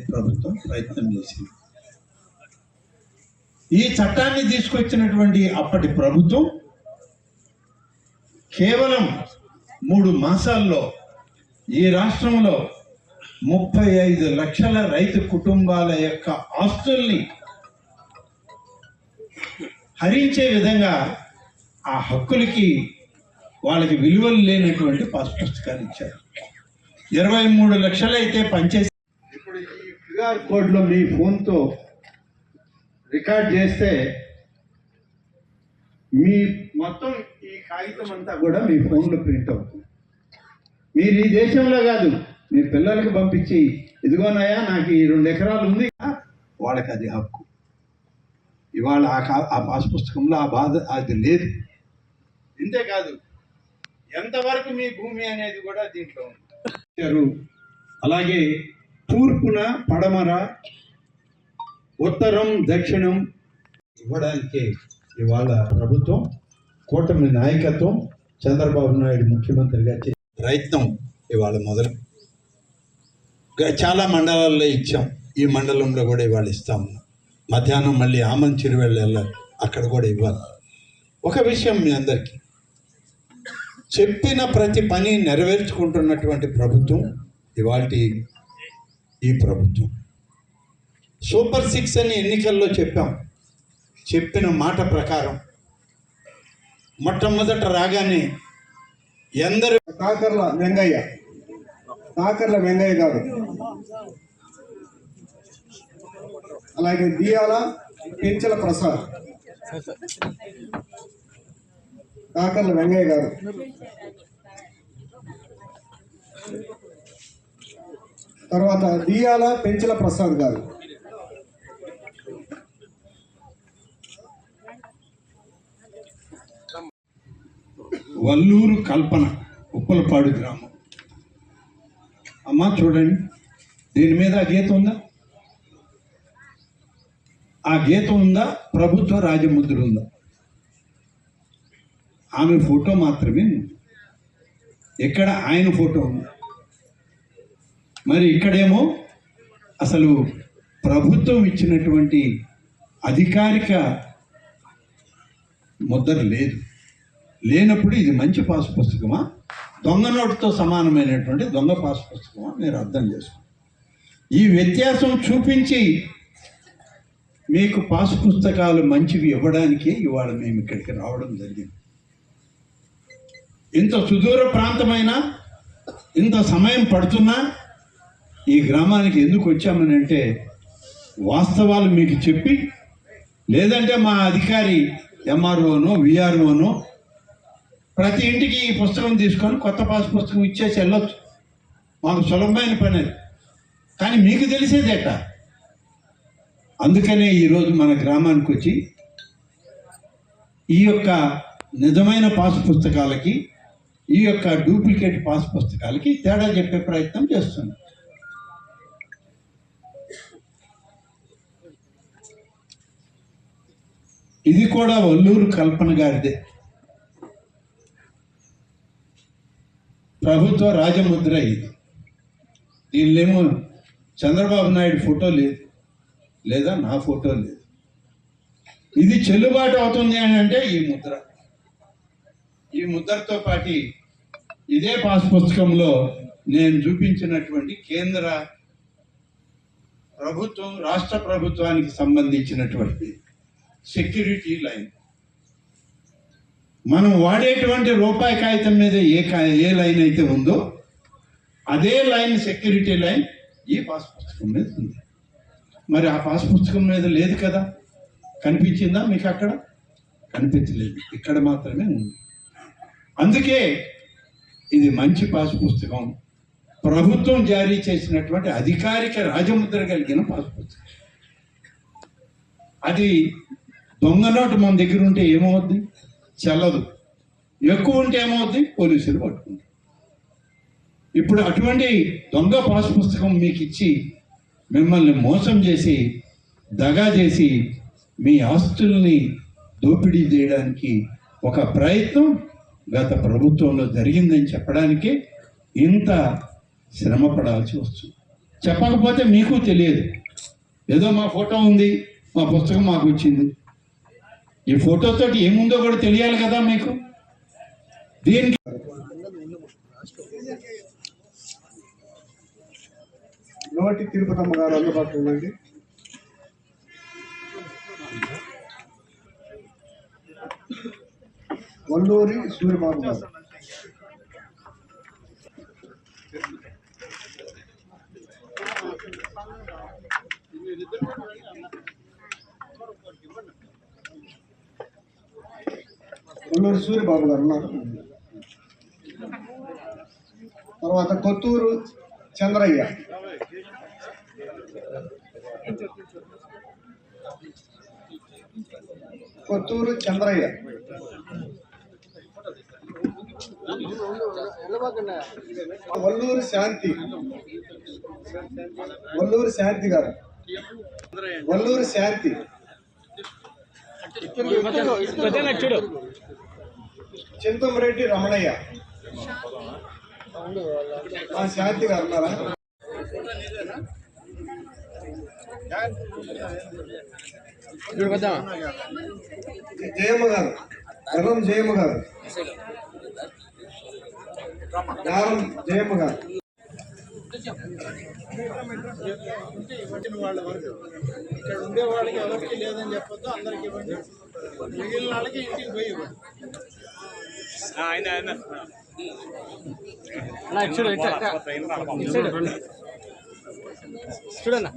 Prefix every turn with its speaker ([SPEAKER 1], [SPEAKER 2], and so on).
[SPEAKER 1] ప్రభుత్వం ప్రయత్నం చేసింది. ఈ చట్టాన్ని తీసుకొచ్చినటువంటి అప్పటి ప్రభుత్వం కేవలం మూడు మాసాల్లో ఈ రాష్ట్రంలో ముప్పై ఐదు లక్షల రైతు కుటుంబాల యొక్క ఆస్తుల్ని హరించే విధంగా ఆ హక్కులకి వాళ్ళకి విలువలు లేనటువంటి పాస్ పుస్తకాలు ఇచ్చారు. ఇరవై మూడు లక్షలైతే పనిచేసి క్యూఆర్ కోడ్లో మీ ఫోన్తో రికార్డ్ చేస్తే మీ మొత్తం ఈ కాగితం అంతా కూడా మీ ఫోన్లో ప్రింట్ అవుతుంది. మీరు ఈ దేశంలో కాదు మీ పిల్లలకి పంపించి ఇదిగోనాయా నాకు ఈ రెండు ఎకరాలు ఉంది వాళ్ళకి అది హక్కు. ఇవాళ ఆ కా- ఆ పాస్ పుస్తకంలో ఆ బాధ అది లేదు. ఇంతేకాదు ఎంతవరకు మీ భూమి అనేది కూడా దీంట్లో ఉంది. అలాగే తూర్పున పడమర ఉత్తరం దక్షిణం ఇవ్వడానికి ఇవాళ ప్రభుత్వం కూటమి నాయకత్వం చంద్రబాబు నాయుడు ముఖ్యమంత్రిగా చే ప్రయత్నం ఇవాళ మొదలు. చాలా మండలాల్లో ఇచ్చాం. ఈ మండలంలో కూడా ఇవాళ ఇస్తాము మధ్యాహ్నం మళ్ళీ ఆమంచిరు చిరువెళ్ళ వెళ్ళాలి. అక్కడ కూడా ఇవ్వాలి. ఒక విషయం మీ అందరికీ. చెప్పిన ప్రతి పని నెరవేర్చుకుంటున్నటువంటి ప్రభుత్వం ఇవాళ ఈ ప్రభుత్వం. సూపర్ సిక్స్ అని ఎన్నికల్లో చెప్పాం. చెప్పిన మాట ప్రకారం మొట్టమొదట రాగానే ఎందరు
[SPEAKER 2] కాకర్ల వెంగయ్య. కాకర్ల వెంగయ్య గారు. అలాగే దియాల పెంచల ప్రసాద్. కాకర్ల వెంగయ్య గారు. తర్వాత దియాల పెంచల ప్రసాద్ గారు.
[SPEAKER 1] వల్లూరు కల్పన ఉప్పలపాడు గ్రామం. అమ్మా చూడండి దీని మీద ఆ గీత ఉందా? ఆ గీత ఉందా? ప్రభుత్వ రాజముద్ర ఉందా? ఆమె ఫోటో మాత్రమే ఎక్కడ ఆయన ఫోటో ఉంది? మరి ఇక్కడేమో అసలు ప్రభుత్వం ఇచ్చినటువంటి అధికారిక ముద్ర లేదు. లేనప్పుడు ఇది మంచి పాస్ పుస్తకమా? దొంగ నోటుతో సమానమైనటువంటి దొంగ పాస్ పుస్తకమా మీరు అర్థం చేసుకోండి. ఈ వ్యత్యాసం చూపించి మీకు పాస్ పుస్తకాలు మంచివి ఇవ్వడానికి ఇవాళ మేము ఇక్కడికి రావడం జరిగింది. ఇంత సుదూర ప్రాంతమైన ఇంత సమయం పడుతున్నా ఈ గ్రామానికి ఎందుకు వచ్చామని అంటే వాస్తవాలు మీకు చెప్పి లేదంటే మా అధికారి ఎంఆర్ఓనో విఆర్ఓనో ప్రతి ఇంటికి ఈ పుస్తకం తీసుకొని కొత్త పాస్ పుస్తకం ఇచ్చేసి వెళ్ళొచ్చు. మాకు సులభమైన పని అది. కానీ మీకు తెలిసేదేట అందుకనే ఈరోజు మన గ్రామానికి వచ్చి ఈ యొక్క నిజమైన పాస్ పుస్తకాలకి ఈ యొక్క డూప్లికేట్ పాస్ పుస్తకాలకి తేడా చెప్పే ప్రయత్నం చేస్తున్నాం. ఇది కూడా వల్లూరు కల్పన గారిదే. ప్రభుత్వ రాజముద్ర ఇది. దీనిలేమో చంద్రబాబు నాయుడు ఫోటో లేదు లేదా నా ఫోటో లేదు. ఇది చెల్లుబాటు అవుతుంది అని అంటే ఈ ముద్ర. ఈ ముద్రతో పాటి ఇదే పాస్ పుస్తకంలో నేను చూపించినటువంటి కేంద్ర ప్రభుత్వం రాష్ట్ర ప్రభుత్వానికి సంబంధించినటువంటి సెక్యూరిటీ లైన్. మనం వాడేటువంటి రూపాయి కాగితం మీద ఏ కా- ఏ లైన్ అయితే ఉందో అదే లైన్ సెక్యూరిటీ లైన్ ఈ పాస్ పుస్తకం మీద ఉంది. మరి ఆ పాస్ పుస్తకం మీద లేదు కదా? కనిపించిందా మీకు అక్కడ? కనిపించలేదు. ఇక్కడ మాత్రమే ఉంది. అందుకే ఇది మంచి పాస్ పుస్తకం. ప్రభుత్వం జారీ చేసినటువంటి అధికారిక రాజముద్ర కలిగిన పాస్ పుస్తకం. అది దొంగ నోటు మన దగ్గర ఉంటే ఏమవుద్ది? చెల్లదు. ఎక్కువ ఉంటే ఏమవుద్ది? పోలీసులు పట్టుకుంటారు. ఇప్పుడు అటువంటి దొంగ పాస్ పుస్తకం మీకు ఇచ్చి మిమ్మల్ని మోసం చేసి దగా చేసి మీ ఆస్తుల్ని దోపిడీ చేయడానికి ఒక ప్రయత్నం గత ప్రభుత్వంలో జరిగిందని చెప్పడానికి ఇంత శ్రమ పడాల్సి వస్తుంది. చెప్పకపోతే మీకు తెలియదు. ఏదో మా ఫోటో ఉంది మా పుస్తకం మాకు వచ్చింది. ఈ ఫోటోతో ఏముందో కూడా తెలియాలి కదా మీకు? దీనికి
[SPEAKER 2] నోటి తిరుపతమ్మ గారు అందుబాటులో ఉండండి. వల్లూరి సూర్యబాబు గారు. వల్లూరి సూర్యబాబు గారు ఉన్నారు తర్వాత కొత్తూరు చంద్రయ్య కొత్తూరు చంద్రయ్య వల్లూరు శాంతి వల్లూరు శాంతి గారు వల్లూరు శాంతి చింతమరెడ్డి రమణయ్య. ఆ శాంతి గారు ఉన్నారా? జయమ్మ గారు ఎర్రం జయమ్మ గారు. గారం జయమ్మ గారు.
[SPEAKER 3] ఇక్కడ ఉండే వాళ్ళకి ఎవరికి లేదని చెప్పొద్దు అందరికి ఇవ్వండి. మిగిలిన వాళ్ళకి ఇంటికి పోయి ఇవ్వండి.
[SPEAKER 4] చూడన్నా